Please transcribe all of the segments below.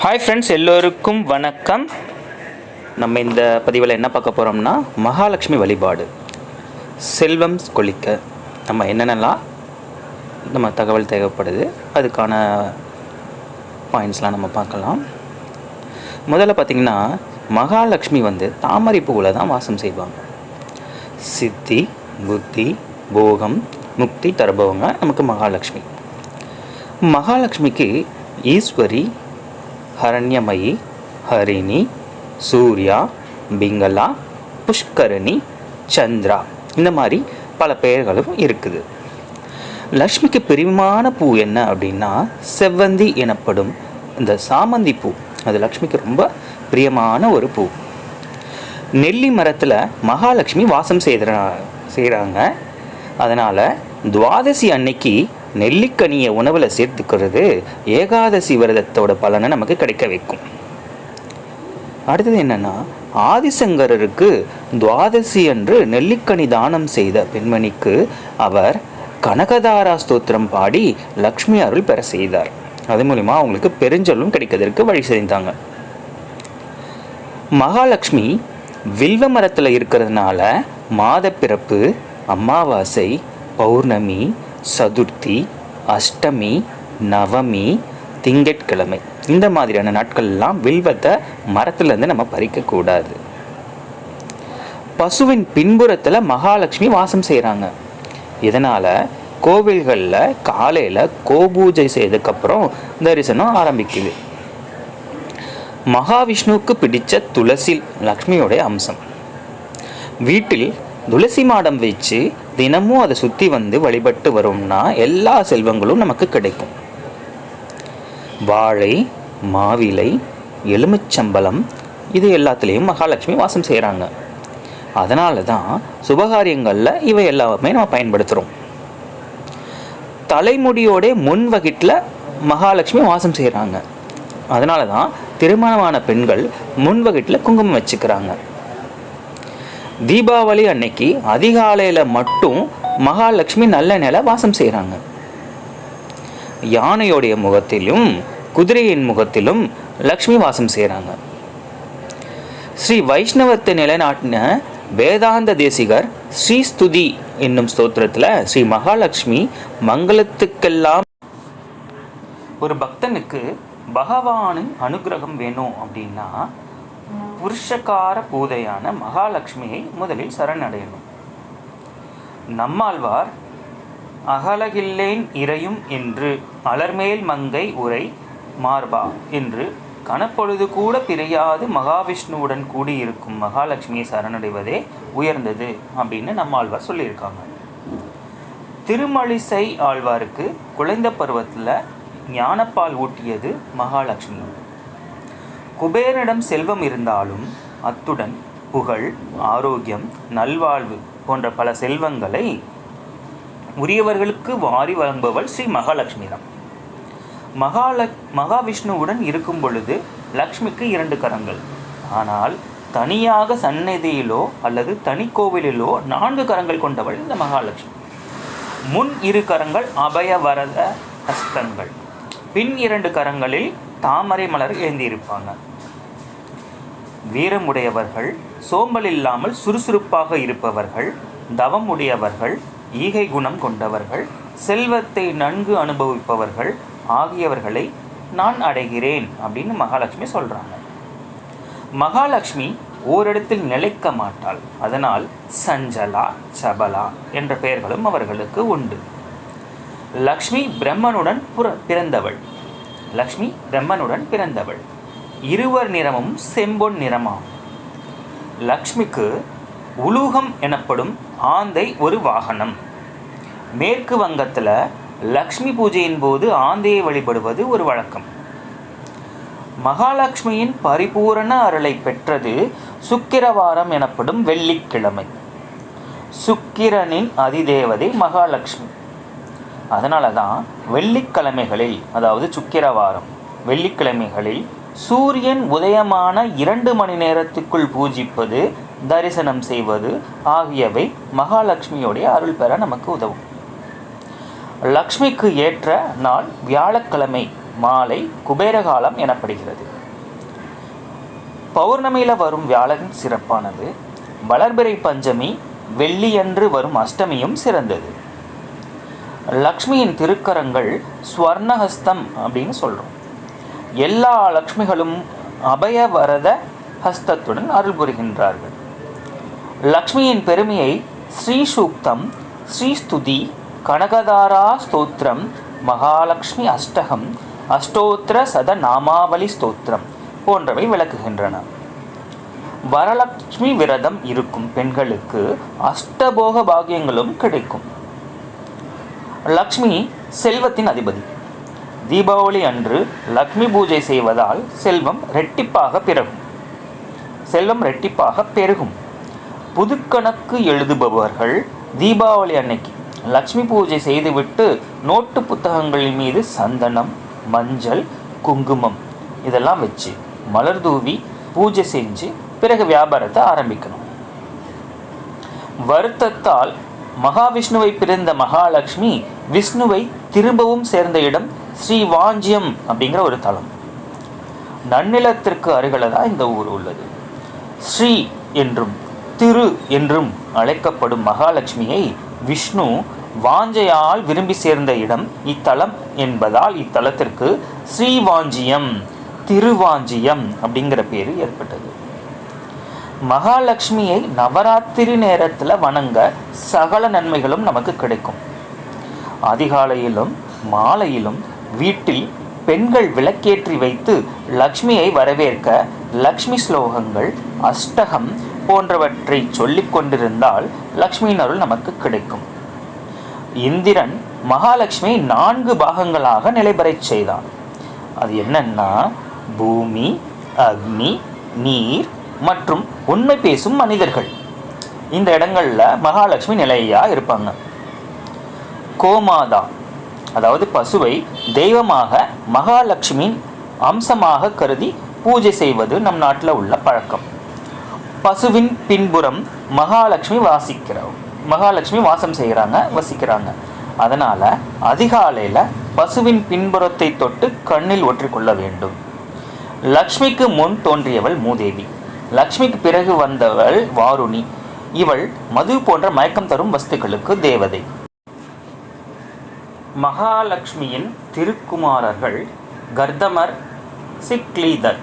Hi friends எல்லோருக்கும் வணக்கம். நம்ம இந்த பதிவில் என்ன பார்க்க போகிறோம்னா மகாலட்சுமி வழிபாடு. செல்வம் கொளிக்க. நம்ம என்னென்னலாம் நம்ம தகவல் தேவைப்படுது அதுக்கான பாயிண்ட்ஸ்லாம் நம்ம பார்க்கலாம். முதல்ல பார்த்திங்கன்னா மகாலட்சுமி வந்து தாமரை பூவில் தான் வாசம் செய்வாங்க. சித்தி புத்தி போகம் முக்தி தருபவங்க நமக்கு மகாலட்சுமி. மகாலட்சுமிக்கு ஈஸ்வரி ஹரண்யமயி ஹரிணி சூர்யா பிங்களா புஷ்கரணி சந்திரா. இந்த மாதிரி பல பெயர்களும் இருக்குது. லக்ஷ்மிக்கு பிரியமான பூ என்ன அப்படின்னா செவ்வந்தி எனப்படும் இந்த சாமந்தி பூ. அது லக்ஷ்மிக்கு ரொம்ப பிரியமான ஒரு பூ. நெல்லி மரத்தில் மகாலட்சுமி வாசம் செய்கிற செய்கிறாங்க அதனால் துவாதசி அன்னைக்கு நெல்லிக்கனியை உணவில் சேர்த்துக்கிறது. ஏகாதசி விரதத்தோட பலனை நமக்கு கிடைக்க வைக்கும். அடுத்தது என்னென்னா ஆதிசங்கரருக்கு துவாதசி அன்று நெல்லிக்கனி தானம் செய்த பெண்மணிக்கு அவர் கனகதாரா ஸ்தோத்திரம் பாடி லக்ஷ்மி அருள் பெற செய்தார். அது மூலிமா அவங்களுக்கு பெருஞ்சொல்லும் கிடைக்கிறதுக்கு வழி செய்தாங்க மகாலட்சுமி வில்வ மரத்தில் இருக்கிறதுனால மாதப்பிறப்பு அமாவாசை பௌர்ணமி சதுர்த்தி அஷ்டமி நவமி திங்கட்கிழமை. இந்த மாதிரியான நாட்கள்லாம் வில்வத்தை மரத்துலேருந்து நம்ம பறிக்கக்கூடாது. பசுவின் பின்புறத்தில் மகாலட்சுமி வாசம் செய்கிறாங்க இதனால் கோவில்களில் காலையில் கோபூஜை செய்ததுக்கப்புறம் தரிசனம் ஆரம்பிக்குது. மகாவிஷ்ணுவுக்கு பிடித்த துளசி லக்ஷ்மியோடைய அம்சம். வீட்டில் துளசி மாடம் வச்சு தினமும் அதை சுற்றி வந்து வழிபட்டு வரோம்னா எல்லா செல்வங்களும் நமக்கு கிடைக்கும். வாழை மாவிலை எலுமிச்சம்பழம் இது எல்லாத்துலேயும் மகாலட்சுமி வாசம் செய்கிறாங்க அதனால தான் சுபகாரியங்களில் இவை எல்லாமே நம்ம பயன்படுத்துகிறோம் தலைமுடியோட முன் வகிட்டில் மகாலட்சுமி வாசம் செய்கிறாங்க அதனால தான் திருமணமான பெண்கள் முன் வகிட்டில் குங்குமம் வச்சுக்கிறாங்க. தீபாவளி அன்னைக்கு அதிகாலையில் மட்டும் மகாலட்சுமி நல்ல நில வாசம் செய்கிறாங்க யானையோடைய முகத்திலும் குதிரையின் முகத்திலும் லக்ஷ்மி வாசம் செய்கிறாங்க ஸ்ரீ வைஷ்ணவத்தை நிலைநாட்டின வேதாந்த தேசிகர் ஸ்ரீ ஸ்துதி என்னும் ஸ்தோத்திரத்தில் ஸ்ரீ மகாலட்சுமி மங்களத்துக்கெல்லாம் ஒரு பக்தனுக்கு பகவானின் அனுகிரகம் வேணும் அப்படின்னா புருஷகார பூதையான மகாலட்சுமியை முதலில் சரணடையணும். நம்மாழ்வார் அகலகில்லேன் இறையும் என்று அலர்மேல் மங்கை உரை மார்பா என்று கனப்பொழுது கூட பிரியாது மகாவிஷ்ணுவுடன் கூடியிருக்கும் மகாலட்சுமியை சரணடைவதே உயர்ந்தது அப்படின்னு நம்மாழ்வார் சொல்லியிருக்காங்க. திருமழிசை ஆழ்வாருக்கு குழந்தை பருவத்தில் ஞானப்பால் ஊட்டியது மகாலட்சுமி. குபேரனிடம் செல்வம் இருந்தாலும் அத்துடன் புகழ் ஆரோக்கியம் நல்வாழ்வு போன்ற பல செல்வங்களை உரியவர்களுக்கு வாரி வழங்குபவள் ஸ்ரீ மகாலட்சுமி தான். மகாலக் மகாவிஷ்ணுவுடன் இருக்கும் பொழுது லக்ஷ்மிக்கு இரண்டு கரங்கள். ஆனால் தனியாக சந்நிதியிலோ அல்லது தனி கோவிலிலோ நான்கு கரங்கள் கொண்டவள் இந்த மகாலட்சுமி. முன் இரு கரங்கள் அபயவரத ஹஸ்தங்கள் பின் இரண்டு கரங்களில் தாமரை மலர் ஏந்தியிருப்பாங்க. வீரமுடையவர்கள் சோம்பல் இல்லாமல் சுறுசுறுப்பாக இருப்பவர்கள் தவம் உடையவர்கள் ஈகை குணம் கொண்டவர்கள் செல்வத்தை நன்கு அனுபவிப்பவர்கள் ஆகியவர்களை நான் அடைகிறேன் அப்படின்னு மகாலட்சுமி சொல்கிறாங்க மகாலட்சுமி ஓரிடத்தில் நிலைக்க மாட்டாள். அதனால் சஞ்சலா சபலா என்ற பெயர்களும் அவர்களுக்கு உண்டு. லக்ஷ்மி பிரம்மனுடன் புற பிறந்தவள். லக்ஷ்மி பிரம்மனுடன் பிறந்தவள். இருவர் நிறமும் செம்பொன் நிறமாம். லக்ஷ்மிக்கு உலூகம் எனப்படும் ஆந்தை ஒரு வாகனம். மேற்கு வங்கத்தில் லக்ஷ்மி பூஜையின் போது ஆந்தையை வழிபடுவது ஒரு வழக்கம். மகாலட்சுமியின் பரிபூரண அருளை பெற்றது சுக்கிரவாரம் எனப்படும் வெள்ளிக்கிழமை. சுக்கிரனின் அதிதேவதை மகாலட்சுமி அதனால தான் வெள்ளிக்கிழமைகளில் அதாவது சுக்கிரவாரம் வெள்ளிக்கிழமைகளில் சூரியன் உதயமான இரண்டு மணி நேரத்துக்குள் பூஜிப்பது தரிசனம் செய்வது ஆகியவை மகாலட்சுமியோடைய அருள் பெற நமக்கு உதவும். லக்ஷ்மிக்கு ஏற்ற நாள் வியாழக்கிழமை மாலை குபேரகாலம் எனப்படுகிறது. பௌர்ணமியில் வரும் வியாழன் சிறப்பானது. வளர்பிறை பஞ்சமி வெள்ளியன்று வரும் அஷ்டமியும் சிறந்தது. லக்ஷ்மியின் திருக்கரங்கள் ஸ்வர்ணஹஸ்தம் அப்படின்னு சொல்கிறோம் எல்லா லக்ஷ்மிகளும் அபயவரத ஹஸ்தத்துடன் அருள் புரிகின்றார்கள். லக்ஷ்மியின் பெருமையை ஸ்ரீசூக்தம் ஸ்ரீஸ்துதி கனகதாரா ஸ்தோத்திரம் மகாலட்சுமி அஷ்டகம் அஷ்டோத்திர சத நாமாவளி ஸ்தோத்திரம் போன்றவை விளக்குகின்றன. வரலட்சுமி விரதம் இருக்கும் பெண்களுக்கு அஷ்டபோக பாகியங்களும் கிடைக்கும். லக்ஷ்மி செல்வத்தின் அதிபதி. தீபாவளி அன்று லக்ஷ்மி பூஜை செய்வதால் செல்வம் ரெட்டிப்பாக பிறகும். செல்வம் ரெட்டிப்பாக பெருகும். புதுக்கணக்கு எழுதுபவர்கள் தீபாவளி அன்னைக்கு லக்ஷ்மி பூஜை செய்துவிட்டு நோட்டு புத்தகங்களின் மீது சந்தனம் மஞ்சள் குங்குமம் இதெல்லாம் வச்சு மலர் தூவி பூஜை செஞ்சு பிறகு வியாபாரத்தை ஆரம்பிக்கணும். வருத்தத்தால் மகாவிஷ்ணுவை பிறந்த மகாலட்சுமி விஷ்ணுவை திரும்பவும் சேர்ந்த இடம் ஸ்ரீ வாஞ்சியம் அப்படிங்கிற ஒரு தலம். நன்னிலத்திற்கு அருகில தான் இந்த ஊர் உள்ளது. ஸ்ரீ என்றும் திரு என்றும் அழைக்கப்படும் மகாலட்சுமியை விஷ்ணு வாஞ்சையால் விரும்பி சேர்ந்த இடம் இத்தலம் என்பதால் இத்தலத்திற்கு ஸ்ரீவாஞ்சியம் திருவாஞ்சியம் அப்படிங்கிற பேர் ஏற்பட்டது. மகாலட்சுமியை நவராத்திரி நேரத்தில் வணங்க சகல நன்மைகளும் நமக்கு கிடைக்கும். அதிகாலையிலும் மாலையிலும் வீட்டில் பெண்கள் விளக்கேற்றி வைத்து லக்ஷ்மியை வரவேற்க லக்ஷ்மி ஸ்லோகங்கள் அஷ்டகம் போன்றவற்றை சொல்லிக் கொண்டிருந்தால் லக்ஷ்மியின் அருள் நமக்கு கிடைக்கும். இந்திரன் மகாலட்சுமி நான்கு பாகங்களாக நிலைபெறச் செய்தான். அது என்னன்னா பூமி அக்னி நீர் மற்றும் உண்மை பேசும் மனிதர்கள். இந்த இடங்களில் மகாலட்சுமி நிலையாக இருப்பாங்க. கோமாதா. அதாவது பசுவை தெய்வமாக மகாலட்சுமியின் அம்சமாக கருதி பூஜை செய்வது நம் நாட்டில் உள்ள பழக்கம். பசுவின் பின்புறம் மகாலட்சுமி வாசிக்கிறோம் மகாலட்சுமி வாசம் செய்கிறாங்க வசிக்கிறாங்க. அதனால் அதிகாலையில் பசுவின் பின்புறத்தை தொட்டு கண்ணில் ஒற்றிக்கொள்ள வேண்டும். லக்ஷ்மிக்கு முன் தோன்றியவள் மூதேவி. லக்ஷ்மிக்கு பிறகு வந்தவள் வாருணி. இவள் மது போன்ற மயக்கம் தரும் வஸ்துக்களுக்கு தேவதை. மகாலட்சுமியின் திருக்குமாரர்கள் கர்தமர் சிக்லீதர்.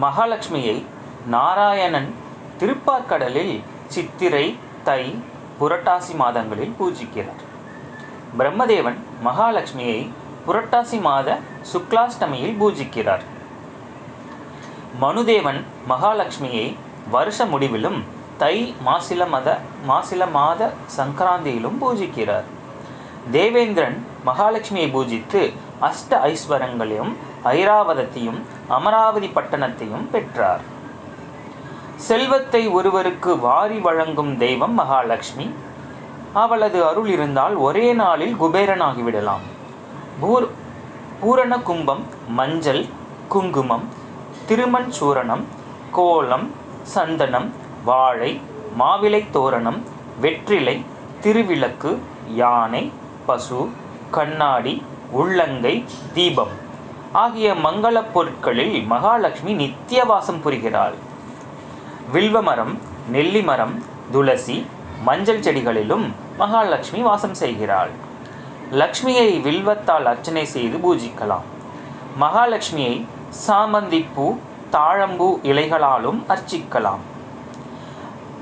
மகாலட்சுமியை நாராயணன் திருப்பார்க்கடலில் சித்திரை தை புரட்டாசி மாதங்களில் பூஜிக்கிறார். பிரம்மதேவன் மகாலட்சுமியை புரட்டாசி மாத சுக்லாஷ்டமியில் பூஜிக்கிறார். மனுதேவன் மகாலட்சுமியை வருஷ முடிவிலும் தை மாசில மத மாசில மாத சங்கராந்தியிலும் பூஜிக்கிறார். தேவேந்திரன் மகாலட்சுமியை பூஜித்து அஷ்ட ஐஸ்வரங்களையும் ஐராவதத்தையும் அமராவதி பட்டணத்தையும் பெற்றார். செல்வத்தை ஒருவருக்கு வாரி வழங்கும் தெய்வம் மகாலட்சுமி. அவளது அருள் இருந்தால் ஒரே நாளில் குபேரனாகிவிடலாம். பூர் பூரண கும்பம் மஞ்சள் குங்குமம் திருமண் சூரணம் கோலம் சந்தனம் வாழை மாவிலை தோரணம் வெற்றிலை திருவிளக்கு யானை பசு கண்ணாடி உள்ளங்கை தீபம். ஆகிய மங்களப் பொருட்களில் மகாலட்சுமி நித்தியவாசம் புரிகிறாள். வில்வமரம் நெல்லிமரம் துளசி மஞ்சள் செடிகளிலும் மகாலட்சுமி வாசம் செய்கிறாள். லக்ஷ்மியை வில்வத்தால் அர்ச்சனை செய்து பூஜிக்கலாம். மகாலட்சுமியை சாமந்திப்பூ தாழம்பூ இலைகளாலும் அர்ச்சிக்கலாம்.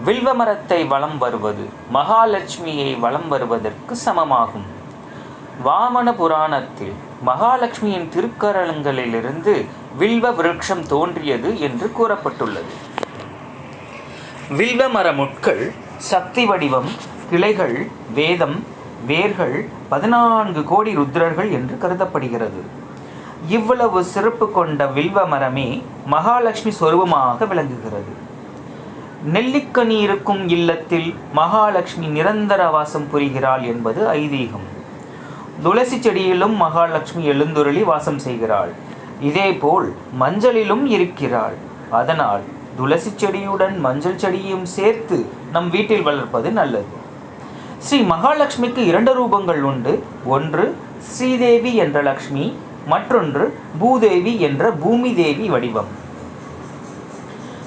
வில்வமரத்தை வலம் வருவது மகாலட்சுமியை வலம் வருவதற்கு சமமாகும். வாமன புராணத்தில் மகாலட்சுமியின் திருக்கரலங்களிலிருந்து வில்வ விருட்சம் தோன்றியது என்று கூறப்பட்டுள்ளது. வில்வ மர சக்தி வடிவம் கிளைகள் வேதம் வேர்கள் பதினான்கு கோடி ருத்ரர்கள் என்று கருதப்படுகிறது. இவ்வளவு சிறப்பு கொண்ட வில்வ மரமே மகாலட்சுமி சொருபமாக விளங்குகிறது. நெல்லிக்கனி இருக்கும் இல்லத்தில் மகாலட்சுமி நிரந்தர வாசம் புரிகிறாள் என்பது ஐதீகம். துளசி செடியிலும் மகாலட்சுமி எழுந்துருளி வாசம் செய்கிறாள். இதேபோல் மஞ்சளிலும் இருக்கிறாள். அதனால் துளசி செடியுடன் மஞ்சள் செடியும் சேர்த்து நம் வீட்டில் வளர்ப்பது நல்லது. ஸ்ரீ மகாலட்சுமிக்கு இரண்டு ரூபங்கள் உண்டு. ஒன்று ஸ்ரீதேவி என்ற லக்ஷ்மி. மற்றொன்று பூதேவி என்ற பூமி தேவி வடிவம்.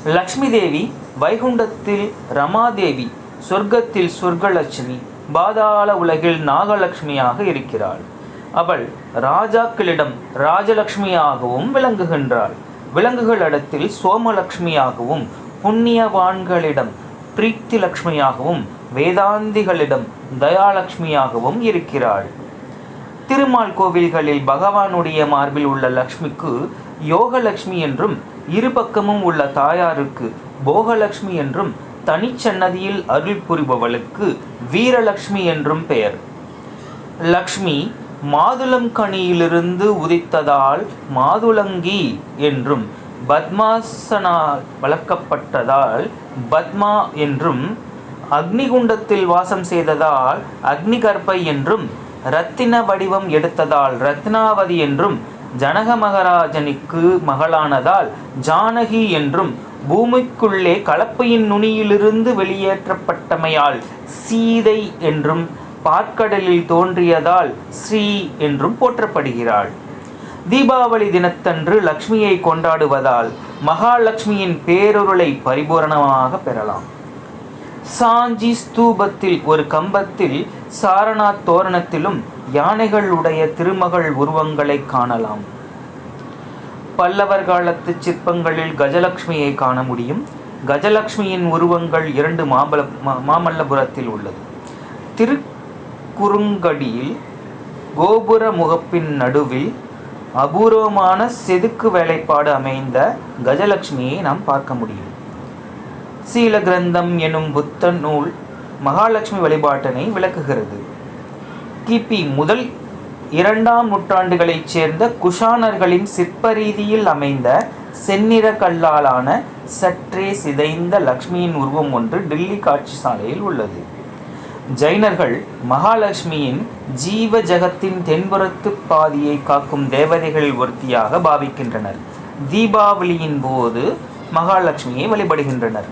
லக்ஷ்மி தேவி வைகுண்டத்தில் ரமாதேவி சொர்க்கத்தில் சொர்க்கலட்சுமி பாதாள உலகில் நாகலட்சுமியாக இருக்கிறாள். அவள் ராஜாக்களிடம் ராஜலட்சுமியாகவும் விளங்குகின்றாள். விலங்குகளிடத்தில் சோமலட்சுமியாகவும் புண்ணியவான்களிடம் பிரீத்தி லட்சுமியாகவும் வேதாந்திகளிடம் தயாலட்சுமியாகவும் இருக்கிறாள். திருமால் கோவில்களில் பகவானுடைய மார்பில் உள்ள லக்ஷ்மிக்கு யோகலட்சுமி என்றும் இருபக்கமும் உள்ள தாயாருக்கு போகலட்சுமி என்றும் தனிச்சன்னதியில் அருள் புரிபவளுக்கு வீரலட்சுமி என்றும் பெயர். லக்ஷ்மி மாதுளம் கனியிலிருந்து உதித்ததால் மாதுளங்கி என்றும் பத்மாசனால் வளர்க்கப்பட்டதால் பத்மா என்றும் அக்னிகுண்டத்தில் வாசம் செய்ததால் அக்னிகர்ப்பை என்றும் ரத்தின வடிவம் எடுத்ததால் ரத்னாவதி என்றும் ஜனக மகாராஜனுக்கு மகளானதால் ஜானகி என்றும் பூமிக்குள்ளே கலப்பையின் நுனியிலிருந்து வெளியேற்றப்பட்டமையால் சீதை என்றும் பாற்கடலில் தோன்றியதால் ஸ்ரீ என்றும் போற்றப்படுகிறாள். தீபாவளி தினத்தன்று லக்ஷ்மியை கொண்டாடுவதால் மகாலட்சுமியின் பேரொருளை பரிபூரணமாக பெறலாம். சாஞ்சி ஸ்தூபத்தில் ஒரு கம்பத்தில் சாரநாத் தோரணத்திலும் யானைகளுடைய திருமகள் உருவங்களை காணலாம். பல்லவர் காலத்து சிற்பங்களில் கஜலட்சுமியை காண முடியும். கஜலட்சுமியின் உருவங்கள் இரண்டு மாமல்ல மாமல்லபுரத்தில் உள்ளது. திருக்குறுங்கடியில் கோபுர முகப்பின் நடுவில் அபூர்வமான செதுக்கு வேலைப்பாடு அமைந்த கஜலட்சுமியை நாம் பார்க்க முடியும். சீல கிரந்தம் எனும் புத்த நூல் மகாலட்சுமி வழிபாட்டினை விளக்குகிறது. கிபி முதல் இரண்டாம் நூற்றாண்டுகளைச் சேர்ந்த குஷானர்களின் சிற்பரீதியில் அமைந்த செந்நிற கல்லாலான சற்றே சிதைந்த லக்ஷ்மியின் உருவம் ஒன்று டில்லி காட்சி சாலையில் உள்ளது. ஜைனர்கள் மகாலட்சுமியின் ஜீவ ஜகத்தின் தென்புறத்து பாதியை காக்கும் தேவதைகளில் ஒருத்தியாக பாவிக்கின்றனர். தீபாவளியின் போது மகாலட்சுமியை வழிபடுகின்றனர்.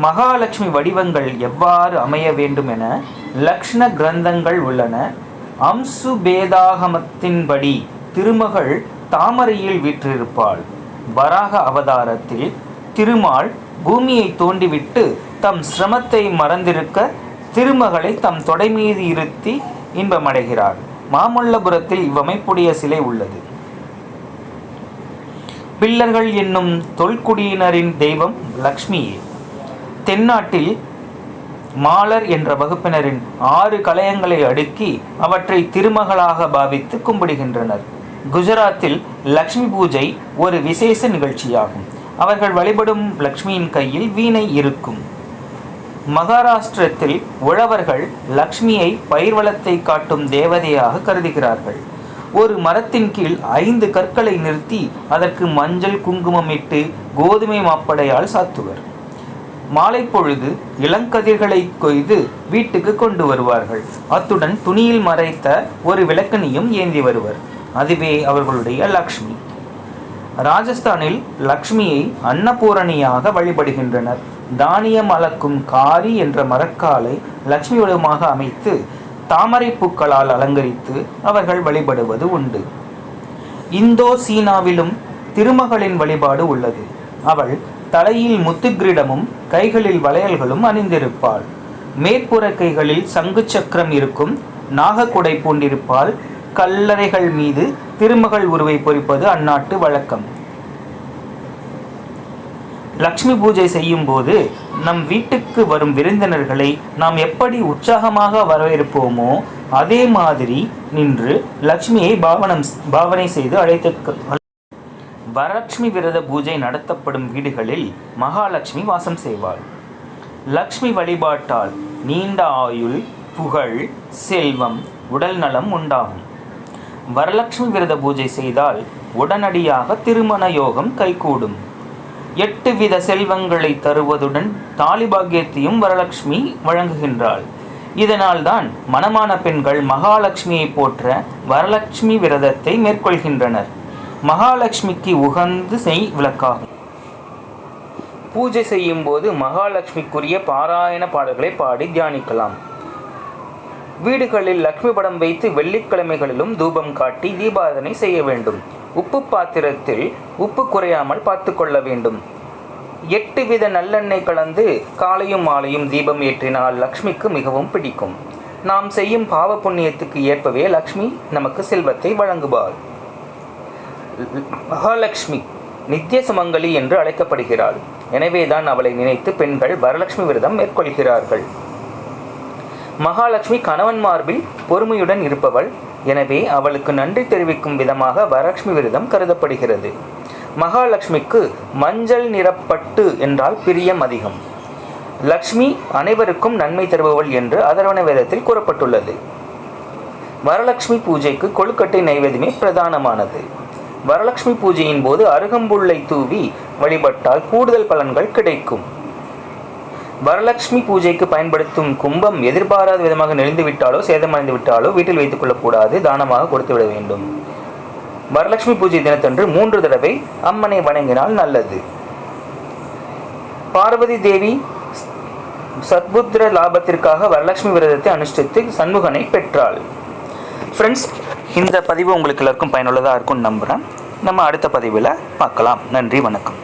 மகாலட்சுமி வடிவங்கள் எவ்வாறு அமைய வேண்டும் என லக்ஷ்ண கிரந்தங்கள் உள்ளன. அம்சு பேதாகமத்தின்படி திருமகள் தாமரையில் வீற்றிருப்பாள். வராக அவதாரத்தில் திருமால் பூமியை தோண்டிவிட்டு தம் சிரமத்தை மறந்திருக்க திருமகளை தம் தொடை மீது இருத்தி இன்பமடைகிறார். மாமல்லபுரத்தில் இவ்வமைப்புடைய சிலை உள்ளது. பில்லர்கள் என்னும் தொல்குடியினரின் தெய்வம் லக்ஷ்மியே. தென்னாட்டில் மாலர் என்ற வகுப்பினரின் ஆறு கலையங்களை அடுக்கி அவற்றை திருமகளாக பாவித்து கும்பிடுகின்றனர். குஜராத்தில் லக்ஷ்மி பூஜை ஒரு விசேஷ நிகழ்ச்சியாகும். அவர்கள் வழிபடும் லக்ஷ்மியின் கையில் வீணை இருக்கும். மகாராஷ்டிரத்தில் உழவர்கள் லக்ஷ்மியை பயிர் வளத்தை காட்டும் தேவதையாக கருதுகிறார்கள். ஒரு மரத்தின் கீழ் ஐந்து கற்களை நிறுத்தி அதற்கு மஞ்சள் குங்குமமிட்டு கோதுமை மாப்படையால் சாத்துவர். மாலை பொழுது இளங்கதிர்களை கொய்து வீட்டுக்கு கொண்டு வருவார்கள். அத்துடன் துணியில் மறைத்த ஒரு விளக்கணியும் ஏந்தி வருவர். அதுவே அவர்களுடைய லக்ஷ்மி. ராஜஸ்தானில் லக்ஷ்மியை அன்னபூரணியாக வழிபடுகின்றனர். தானியம் அளக்கும் காரி என்ற மரக்காலை லக்ஷ்மி வடிவமாக அமைத்து தாமரை பூக்களால் அலங்கரித்து அவர்கள் வழிபடுவது உண்டு. இந்தோ சீனாவிலும் திருமகளின் வழிபாடு உள்ளது. அவள் தலையில் முத்துக்கிரீடமும் கைகளில் வளையல்களும் அணிந்திருப்பாள். மேற்புற கைகளில் சங்கு சக்கரம் இருக்கும் நாகக்குடை பூண்டிருப்பாள். கல்லறைகள் மீது திருமகள் உருவை பொறிப்பது அந்நாட்டு வழக்கம். லக்ஷ்மி பூஜை செய்யும் போது நம் வீட்டுக்கு வரும் விருந்தினர்களை நாம் எப்படி உற்சாகமாக வரவேற்போமோ அதே மாதிரி நின்று லக்ஷ்மியை பாவனம் பாவனை செய்து அழைத்து வரலட்சுமி விரத பூஜை நடத்தப்படும் வீடுகளில் மகாலட்சுமி வாசம் செய்வாள். லக்ஷ்மி வழிபாட்டால் நீண்ட ஆயுள் புகழ் செல்வம் உடல் நலம் உண்டாகும். வரலட்சுமி விரத பூஜை செய்தால் உடனடியாக திருமண யோகம் கைகூடும். எட்டு வித செல்வங்களை தருவதுடன் தாலிபாக்கியத்தையும் வரலட்சுமி வழங்குகின்றாள். இதனால்தான் மணமான பெண்கள் மகாலட்சுமியை போற்ற வரலட்சுமி விரதத்தை மேற்கொள்கின்றனர். மகாலட்சுமிக்கு உகந்து செய் விளக்காகும். பூஜை செய்யும் போது மகாலட்சுமிக்குரிய பாராயண பாடல்களை பாடி தியானிக்கலாம். வீடுகளில் லக்ஷ்மி படம் வைத்து வெள்ளிக்கிழமைகளிலும் தூபம் காட்டி தீபாதனை செய்ய வேண்டும். உப்பு பாத்திரத்தில் உப்பு குறையாமல் பார்த்து கொள்ள வேண்டும். எட்டு வித நல்லெண்ணெய் கலந்து காலையும் மாலையும் தீபம் ஏற்றினால் லக்ஷ்மிக்கு மிகவும் பிடிக்கும். நாம் செய்யும் பாவ புண்ணியத்துக்கு ஏற்பவே லக்ஷ்மி நமக்கு செல்வத்தை வழங்குவாள். மகாலட்சுமி நித்திய சுமங்கலி என்று அழைக்கப்படுகிறாள். எனவேதான் அவளை நினைத்து பெண்கள் வரலட்சுமி விரதம் மேற்கொள்கிறார்கள். மகாலட்சுமி கணவன் மார்பில் பொறுமையுடன் இருப்பவள். எனவே அவளுக்கு நன்றி தெரிவிக்கும் விதமாக வரலட்சுமி விரதம் கருதப்படுகிறது. மகாலட்சுமிக்கு மஞ்சள் நிறப்பட்டு என்றால் பிரியம் அதிகம். லக்ஷ்மி அனைவருக்கும் நன்மை தருபவள் என்று அதரவண வேதத்தில் கூறப்பட்டுள்ளது. வரலட்சுமி பூஜைக்கு கொழுக்கட்டை நைவேத்தியமே பிரதானமானது. வரலட்சுமி பூஜையின் போது அருகம்புல்லை தூவி வழிபட்டால் கூடுதல் பலன்கள் கிடைக்கும். வரலட்சுமி பூஜைக்கு பயன்படுத்தும் கும்பம் எதிர்பாராத விதமாக நெளிந்து விட்டாலோ சேதமடைந்து விட்டாலோ வீட்டில் வைத்துக் கொள்ளக்கூடாது தானமாக கொடுத்துவிட வேண்டும். வரலட்சுமி பூஜை தினத்தன்று மூன்று தடவை அம்மனை வணங்கினால் நல்லது. பார்வதி தேவி சத்புத்திர லாபத்திற்காக வரலட்சுமி விரதத்தை அனுஷ்டித்து சண்முகனை பெற்றாள். ஃப்ரெண்ட்ஸ் இந்த பதிவு உங்களுக்கு எல்லாருக்கும் பயனுள்ளதாக இருக்கும்னு நம்புகிறேன் நம்ம அடுத்த பதிவில் பார்க்கலாம். நன்றி வணக்கம்.